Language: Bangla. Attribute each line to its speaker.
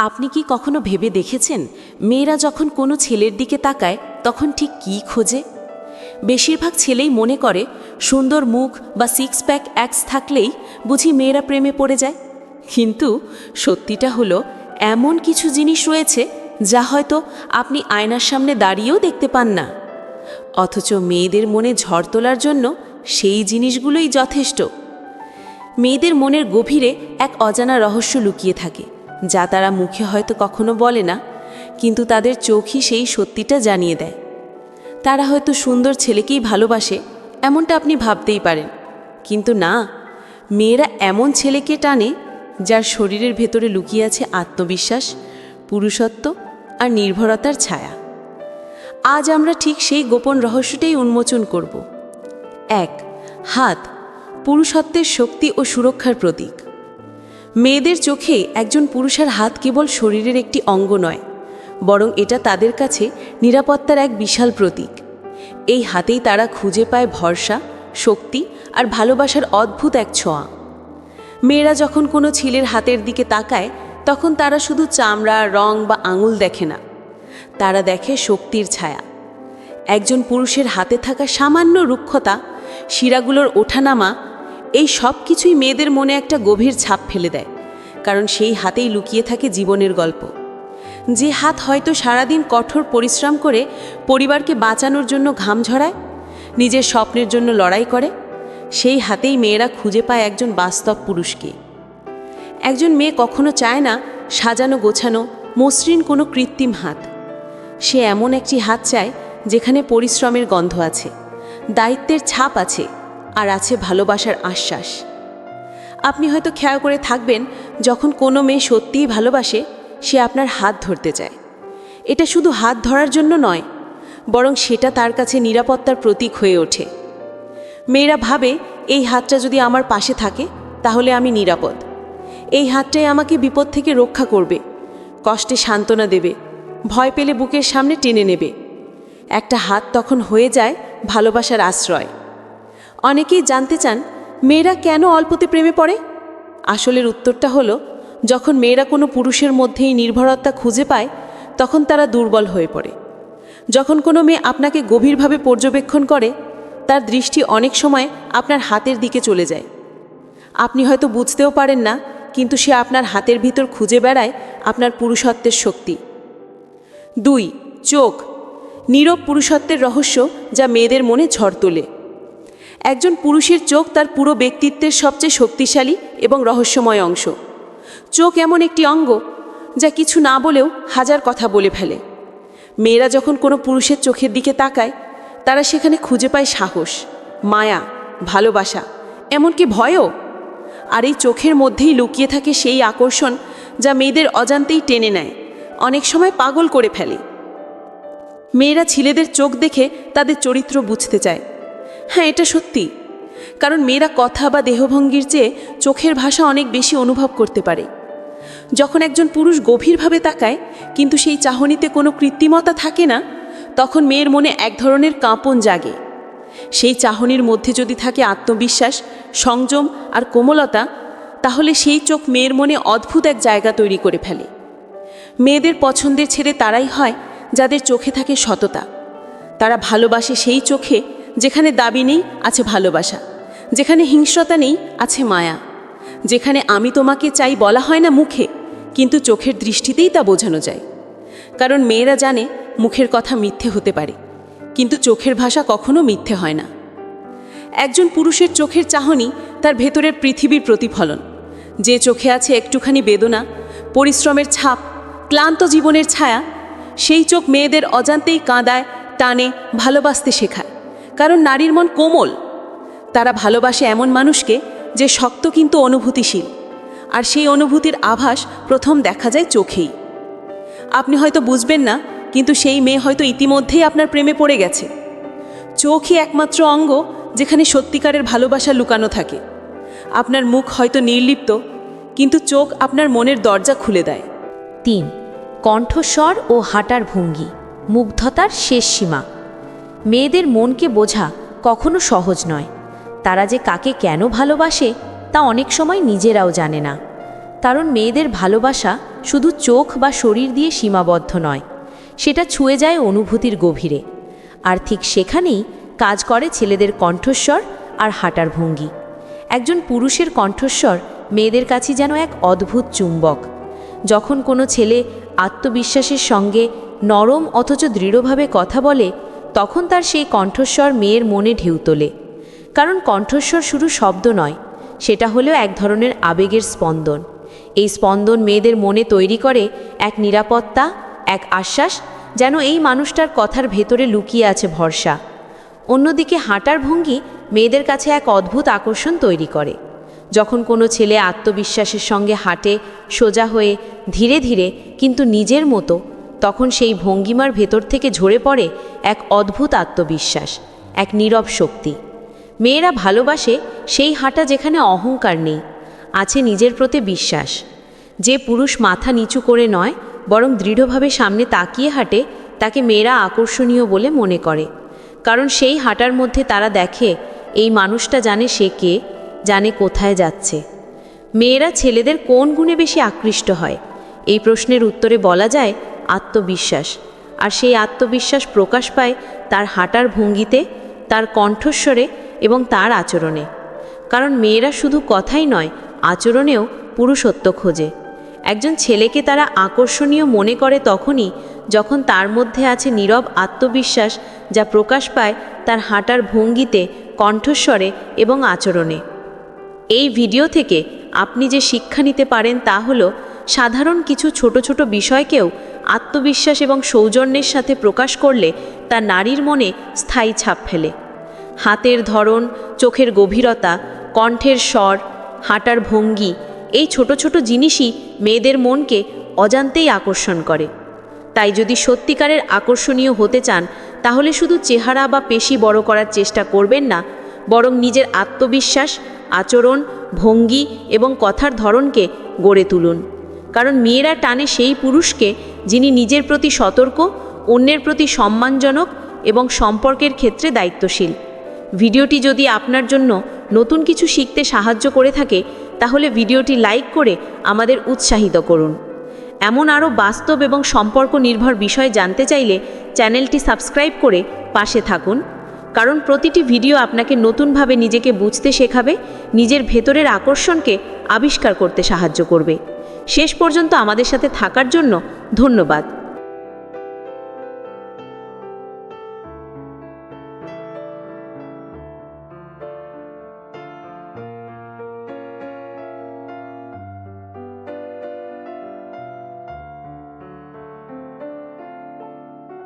Speaker 1: আপনি কি কখনো ভেবে দেখেছেন, মেয়েরা যখন কোনো ছেলের দিকে তাকায়, তখন ঠিক কী খোঁজে? বেশিরভাগ ছেলেই মনে করে, সুন্দর মুখ বা সিক্স প্যাক অ্যাক্স থাকলেই বুঝি মেয়েরা প্রেমে পড়ে যায়। কিন্তু সত্যিটা হলো, এমন কিছু জিনিস রয়েছে, যা হয়তো আপনি আয়নার সামনে দাঁড়িয়েও দেখতে পান না। অথচ মেয়েদের মনে ঝড় তোলার জন্য সেই জিনিসগুলোই যথেষ্ট। মেয়েদের মনের গভীরে এক অজানা রহস্য লুকিয়ে থাকে। যা তারা মুখে হয়তো কখনো বলে না, কিন্তু তাদের চোখই সেই সত্যিটা জানিয়ে দেয়। তারা হয়তো সুন্দর ছেলেকেই ভালোবাসে, এমনটা আপনি ভাবতেই পারেন। কিন্তু না, মেয়েরা এমন ছেলেকে টানে যার শরীরের ভেতরে লুকিয়ে আছে আত্মবিশ্বাস, পুরুষত্ব আর নির্ভরতার ছায়া। আজ আমরা ঠিক সেই গোপন রহস্যটাই উন্মোচন করব। এক, হাত, পুরুষত্বের শক্তি ও সুরক্ষার প্রতীক। মেয়েদের চোখে একজন পুরুষের হাত কেবল শরীরের একটি অঙ্গ নয়, বরং এটা তাদের কাছে নিরাপত্তার এক বিশাল প্রতীক। এই হাতেই তারা খুঁজে পায় ভরসা, শক্তি আর ভালোবাসার অদ্ভুত এক ছোঁয়া। মেয়েরা যখন কোনো ছেলের হাতের দিকে তাকায়, তখন তারা শুধু চামড়া, রং বা আঙুল দেখে না। তারা দেখে শক্তির ছায়া। একজন পুরুষের হাতে থাকা সামান্য রুক্ষতা, শিরাগুলোর ওঠানামা এই সব কিছুই মেয়েদের মনে একটা গভীর ছাপ ফেলে দেয়, কারণ সেই হাতেই লুকিয়ে থাকে জীবনের গল্প। যে হাত হয়তো সারাদিন কঠোর পরিশ্রম করে পরিবারকে বাঁচানোর জন্য ঘাম ঝরায়, নিজের স্বপ্নের জন্য লড়াই করে, সেই হাতেই মেয়েরা খুঁজে পায় একজন বাস্তব পুরুষকে। একজন মেয়ে কখনো চায় না সাজানো গোছানো, মসৃণ কোনো কৃত্রিম হাত। সে এমন একটি হাত চায় যেখানে পরিশ্রমের গন্ধ আছে, দায়িত্বের ছাপ আছে আর আছে ভালোবাসার আশ্বাস। আপনি হয়তো খেয়াল করে থাকবেন, যখন কোনো মেয়ে সত্যিই ভালোবাসে, সে আপনার হাত ধরতে চায়। এটা শুধু হাত ধরার জন্য নয়, বরং সেটা তার কাছে নিরাপত্তার প্রতীক হয়ে ওঠে। মেয়েরা ভাবে, এই হাতটা যদি আমার পাশে থাকে, তাহলে আমি নিরাপদ। এই হাতটাই আমাকে বিপদ থেকে রক্ষা করবে, কষ্টে সান্ত্বনা দেবে, ভয় পেলে বুকের সামনে টেনে নেবে। একটা হাত তখন হয়ে যায় ভালোবাসার আশ্রয়। অনেকেই জানতে চান, মেয়েরা কেন অল্পতে প্রেমে পড়ে? আসলের উত্তরটা হলো, যখন মেয়েরা কোনো পুরুষের মধ্যেই নির্ভরতা খুঁজে পায়, তখন তারা দুর্বল হয়ে পড়ে। যখন কোনো মেয়ে আপনাকে গভীরভাবে পর্যবেক্ষণ করে, তার দৃষ্টি অনেক সময় আপনার হাতের দিকে চলে যায়। আপনি হয়তো বুঝতেও পারেন না, কিন্তু সে আপনার হাতের ভিতর খুঁজে বেড়ায় আপনার পুরুষত্বের শক্তি। দুই, চোখ। নীরব পুরুষত্বের রহস্য যা মেয়েদের মনে ঝড় তোলে। একজন পুরুষের চোখ তার পুরো ব্যক্তিত্বের সবচেয়ে শক্তিশালী এবং রহস্যময় অংশ। চোখ এমন একটি অঙ্গ যা কিছু না বলেও হাজার কথা বলে ফেলে। মেয়েরা যখন কোনো পুরুষের চোখের দিকে তাকায়, তারা সেখানে খুঁজে পায় সাহস, মায়া, ভালোবাসা, এমনকি ভয়ও। আর এই চোখের মধ্যেই লুকিয়ে থাকে সেই আকর্ষণ যা মেয়েদের অজান্তেই টেনে নেয়, অনেক সময় পাগল করে ফেলে। মেয়েরা ছেলেদের চোখ দেখে তাদের চরিত্র বুঝতে চায়। হ্যাঁ এটা সত্যি। কারণ মেয়েরা কথা বা দেহভঙ্গির চেয়ে চোখের ভাষা অনেক বেশি অনুভব করতে পারে। যখন একজন পুরুষ গভীরভাবে তাকায়, কিন্তু সেই চাহনিতে কোনো কৃত্রিমতা থাকে না, তখন মেয়ের মনে এক ধরনের কাঁপন জাগে। সেই চাহনির মধ্যে যদি থাকে আত্মবিশ্বাস, সংযম আর কোমলতা, তাহলে সেই চোখ মেয়ের মনে অদ্ভুত এক জায়গা তৈরি করে ফেলে। মেয়েদের পছন্দের ছেড়ে তারাই হয় যাদের চোখে থাকে সততা। তারা ভালোবাসে সেই চোখে যেখানে দাবি নেই, আছে ভালোবাসা। যেখানে হিংস্রতা নেই, আছে মায়া। যেখানে আমি তোমাকে চাই বলা হয় না মুখে, কিন্তু চোখের দৃষ্টিতেই তা বোঝানো যায়। কারণ মেয়েরা জানে, মুখের কথা মিথ্যে হতে পারে। কিন্তু চোখের ভাষা কখনো মিথ্যে হয় না। একজন পুরুষের চোখের চাহনি, তার ভেতরের পৃথিবীর প্রতিফলন। যে চোখে আছে একটুখানি বেদনা, পরিশ্রমের ছাপ, ক্লান্ত জীবনের ছায়া, সেই চোখ মেয়েদের অজান্তেই কাঁদায়, টানে, ভালোবাসতে শেখায়। কারণ নারীর মন কোমল। তারা ভালোবাসে এমন মানুষকে যে শক্ত কিন্তু অনুভূতিশীল। আর সেই অনুভূতির আভাস প্রথম দেখা যায় চোখেই। আপনি হয়তো বুঝবেন না, কিন্তু সেই মেয়ে হয়তো ইতিমধ্যেই আপনার প্রেমে পড়ে গেছে। চোখই একমাত্র অঙ্গ যেখানে সত্যিকারের ভালোবাসা লুকানো থাকে। আপনার মুখ হয়তো নির্লিপ্ত, কিন্তু চোখ আপনার মনের দরজা খুলে দেয়।
Speaker 2: তিন, কণ্ঠস্বর ও হাঁটার ভঙ্গি, মুগ্ধতার শেষ সীমা। মেয়েদের মনকে বোঝা কখনো সহজ নয়। তারা যে কাকে কেন ভালোবাসে তা অনেক সময় নিজেরাও জানে না। কারণ মেয়েদের ভালোবাসা শুধু চোখ বা শরীর দিয়ে সীমাবদ্ধ নয়, সেটা ছুঁয়ে যায় অনুভূতির গভীরে। আর ঠিক সেখানেই কাজ করে ছেলেদের কণ্ঠস্বর আর হাঁটার ভঙ্গি। একজন পুরুষের কণ্ঠস্বর মেয়েদের কাছে যেন এক অদ্ভুত চুম্বক। যখন কোনো ছেলে আত্মবিশ্বাসের সঙ্গে নরম অথচ দৃঢ়ভাবে কথা বলে তখন তার সেই কণ্ঠস্বর মেয়ের মনে ঢেউ তোলে। কারণ কণ্ঠস্বর শুধু শব্দ নয়, সেটা হলো এক ধরনের আবেগের স্পন্দন। এই স্পন্দন মেয়েদের মনে তৈরি করে এক নিরাপত্তা, এক আশ্বাস, যেন এই মানুষটার কথার ভেতরে লুকিয়ে আছে ভরসা। অন্যদিকে হাঁটার ভঙ্গি মেয়েদের কাছে এক অদ্ভুত আকর্ষণ তৈরি করে। যখন কোনো ছেলে আত্মবিশ্বাসের সঙ্গে হাঁটে, সোজা হয়ে ধীরে ধীরে কিন্তু নিজের মতো তখন সেই ভঙ্গিমার ভেতর থেকে ঝরে পড়ে এক অদ্ভুত আত্মবিশ্বাস, এক নীরব শক্তি। মেয়েরা ভালোবাসে সেই হাঁটা যেখানে অহংকার নেই, আছে নিজের প্রতি বিশ্বাস। যে পুরুষ মাথা নিচু করে নয়, বরং দৃঢ়ভাবে সামনে তাকিয়ে হাঁটে, তাকে মেয়েরা আকর্ষণীয় বলে মনে করে। কারণ সেই হাঁটার মধ্যে তারা দেখে, এই মানুষটা জানে সে কে, জানে কোথায় যাচ্ছে। মেয়েরা ছেলেদের কোন গুণে বেশি আকৃষ্ট হয়? এই প্রশ্নের উত্তরে বলা যায় আত্মবিশ্বাস। আর সেই আত্মবিশ্বাস প্রকাশ পায় তার হাঁটার ভঙ্গিতে, তার কণ্ঠস্বরে এবং তার আচরণে। কারণ মেয়েরা শুধু কথাই নয়, আচরণেও পুরুষত্ব খোঁজে। একজন ছেলেকে তারা আকর্ষণীয় মনে করে তখনই যখন তার মধ্যে আছে নীরব আত্মবিশ্বাস যা প্রকাশ পায় তার হাঁটার ভঙ্গিতে, কণ্ঠস্বরে এবং আচরণে। এই ভিডিও থেকে আপনি যে শিক্ষা নিতে পারেন তা হলো, সাধারণ কিছু ছোট ছোট বিষয়কেও আত্মবিশ্বাস এবং সৌজন্যের সাথে প্রকাশ করলে তা নারীর মনে স্থায়ী ছাপ ফেলে। হাতের ধরন, চোখের গভীরতা, কণ্ঠের স্বর, হাঁটার ভঙ্গি, এই ছোট ছোট জিনিসই মেয়েদের মনকে অজান্তেই আকর্ষণ করে। তাই যদি সত্যিকারের আকর্ষণীয় হতে চান, তাহলে শুধু চেহারা বা পেশি বড় করার চেষ্টা করবেন না, বরং নিজের আত্মবিশ্বাস, আচরণ, ভঙ্গি এবং কথার ধরনকে গড়ে তুলুন। কারণ মেয়েরা টানে সেই পুরুষকে যিনি নিজের প্রতি সতর্ক, অন্যের প্রতি সম্মানজনক এবং সম্পর্কের ক্ষেত্রে দায়িত্বশীল। ভিডিওটি যদি আপনার জন্য নতুন কিছু শিখতে সাহায্য করে থাকে, তাহলে ভিডিওটি লাইক করে আমাদের উৎসাহিত করুন। এমন আরও বাস্তব এবং সম্পর্ক নির্ভর বিষয় জানতে চাইলে চ্যানেলটি সাবস্ক্রাইব করে পাশে থাকুন। কারণ প্রতিটি ভিডিও আপনাকে নতুনভাবে নিজেকে বুঝতে শেখাবে, নিজের ভেতরের আকর্ষণকে আবিষ্কার করতে সাহায্য করবে। শেষ পর্যন্ত আমাদের সাথে থাকার জন্য ধন্যবাদ।